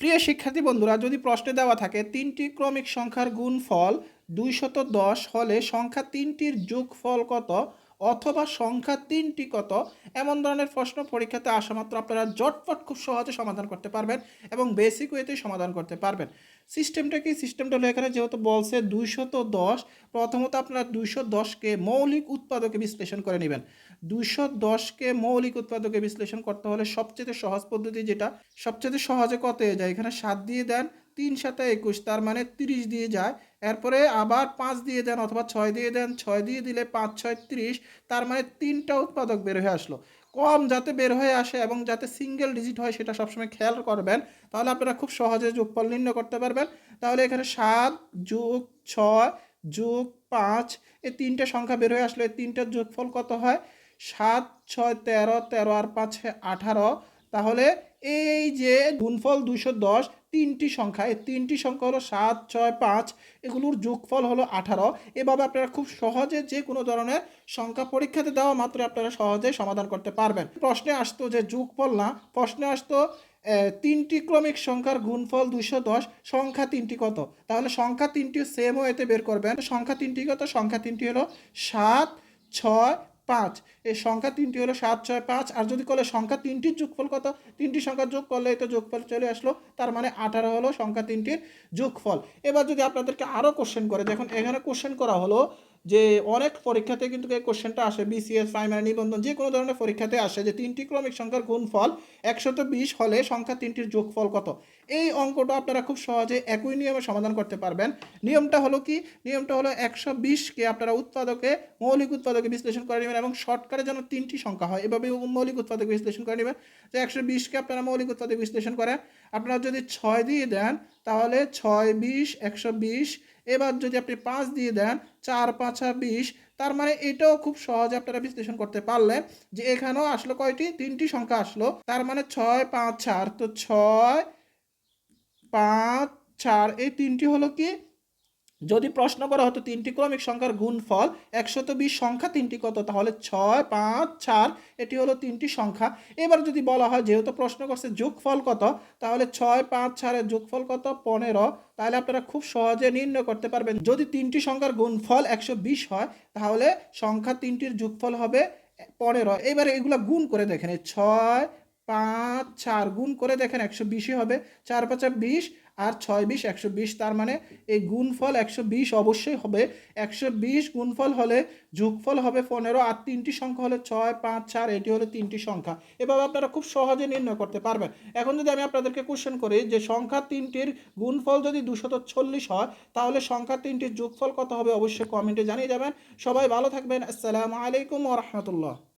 প্রিয় শিক্ষার্থী বন্ধুরা, যদি প্রশ্নে দেওয়া থাকে, তিনটি ক্রমিক সংখ্যার গুণফল দুইশত দশ হলে সংখ্যা তিনটির যোগফল কত? অথবা সংখ্যা তিনটি কত? এমন ধরনের প্রশ্ন পরীক্ষাতে আসা মাত্র আপনারা জটপট খুব সহজে সমাধান করতে পারবেন এবং বেসিক ওয়েতেই সমাধান করতে পারবেন। সিস্টেমটা কি? সিস্টেমটা হলো এখানে যেহেতু বলছে দুইশত দশ, প্রথমত আপনারা দুইশো দশকে মৌলিক উৎপাদকে বিশ্লেষণ করে নেবেন। দুইশো দশকে মৌলিক উৎপাদকে বিশ্লেষণ করতে হলে সবচেয়ে সহজ পদ্ধতি যেটা? সবচেয়ে সহজে কত হয়ে যায়? এখানে সাত দিয়ে দেন তিন সাথে একুশ, তার মানে তিরিশ দিয়ে যায়। এরপরে আবার পাঁচ দিয়ে দেন অথবা ছয় দিয়ে দেন, ছয় দিয়ে দিলে পাঁচ, ছয়, তিরিশ, তার মানে তিনটা উৎপাদক বের হয়ে আসলো। কম যাতে বের হয়ে আসে এবং যাতে সিঙ্গেল ডিজিট হয় সেটা সবসময় খেয়াল করবেন। তাহলে আপনারা খুব সহজে যোগফল নির্ণয় করতে পারবেন। তাহলে এখানে সাত যোগ ছয় যোগ পাঁচ, এই তিনটে সংখ্যা বের হয়ে আসলে এই তিনটার যোগফল কত হয়? সাত, ছয়, তেরো তেরো আর পাঁচ, আঠারো। তাহলে এই যে গুণফল দুশো দশ, তিনটি সংখ্যা, এই তিনটি সংখ্যা হলো সাত, ছয়, পাঁচ, এগুলোর যোগফল হলো আঠারো। এভাবে আপনারা খুব সহজে যে কোনো ধরনের সংখ্যা পরীক্ষাতে দেওয়া মাত্র আপনারা সহজে সমাধান করতে পারবেন। প্রশ্নে আসতো যে যোগফল না, প্রশ্নে আসতো তিনটি ক্রমিক সংখ্যার গুণফল দুশো দশ, সংখ্যা তিনটি কত? তাহলে সংখ্যা তিনটি সেম ওয়েতে বের করবেন। সংখ্যা তিনটি কত? সংখ্যা তিনটি হলো সাত, ছয় পাঁচ। এই সংখ্যা তিনটি হলো সাত, ছয়, পাঁচ। আর যদি করলে সংখ্যা তিনটির যোগফল কত? তিনটি সংখ্যা যোগ করলে তো যোগফল চলে আসলো। তার মানে আঠারো হলো সংখ্যা তিনটির যোগফল। এবার যদি আপনাদেরকে আরও কোশ্চেন করে, দেখুন এখানে কোশ্চেন করা হলো যে অনেক পরীক্ষাতে কিন্তু এই কোশ্চেনটা আসে বিসিএস প্রাইমারি নিবন্ধন, যে কোনো ধরনের পরীক্ষাতে আসে যে তিনটি ক্রমিক সংখ্যার গুণফল একশত বিশ হলে সংখ্যা তিনটির যোগফল কত? এই অঙ্কটা আপনারা খুব সহজে একই নিয়মে সমাধান করতে পারবেন। নিয়মটা হলো কি? নিয়মটা হলো একশো বিশকে আপনারা উৎপাদকে, মৌলিক উৎপাদকে বিশ্লেষণ করে নেবেন এবং শর্টকাটে যেন তিনটি সংখ্যা হয় এভাবে মৌলিক উৎপাদক বিশ্লেষণ করে নেবেন। যে একশো বিশকে আপনারা মৌলিক উৎপাদক বিশ্লেষণ করেন, আপনারা যদি ছয় দিয়ে দেন, তাহলে ছয় বিশ একশো বিশ এবার যদি আপনি পাঁচ দিয়ে দেন, চার, পাঁচা বিশ, তার মানে এটাও খুব সহজে আপনারা বিশ্লেষণ করতে পারলেন যে এখানেও আসলো কয়টি? তিনটি সংখ্যা আসলো, তার মানে ছয়, পাঁচ, চার। তো ছয়, পাঁচ, চার, এই তিনটি হলো কি? যদি প্রশ্ন করা হতো তিনটি ক্রমিক সংখ্যার গুণফল একশত বিশ সংখ্যা তিনটি কত? তাহলে ছয়, পাঁচ, চার, এটি হলো তিনটি সংখ্যা। এবার যদি বলা হয় যেহেতু প্রশ্ন করছে যোগফল কত, তাহলে ছয়, পাঁচ, চারের যোগফল কত? পনেরো। তাহলে আপনারা খুব সহজে নির্ণয় করতে পারবেন। যদি তিনটি সংখ্যার গুণফল একশো বিশ হয়, তাহলে সংখ্যা তিনটির যোগফল হবে পনেরো। এবারে এগুলো গুণ করে দেখেন। ছয়, পাঁচ, চার গুণ করে দেখেন একশো বিশই হবে। চার পাঁচা বিশ আর ছয় বিশ, একশো বিশ, তার মানে এই গুণফল একশো বিশ অবশ্যই হবে। একশো বিশ গুণফল হলে যোগফল হবে পনেরো, আর তিনটি সংখ্যা হলে ছয়, পাঁচ, চার, এটি হলো তিনটি সংখ্যা। এভাবে আপনারা খুব সহজে নির্ণয় করতে পারবেন। এখন যদি আমি আপনাদেরকে কোশ্চেন করি যে সংখ্যা তিনটির গুণফল যদি দুশত চল্লিশ হয়, তাহলে সংখ্যা তিনটির যোগফল কত হবে অবশ্যই কমেন্টে জানিয়ে যাবেন। সবাই ভালো থাকবেন। আসসালামু আলাইকুম ও রহমতুল্লাহ।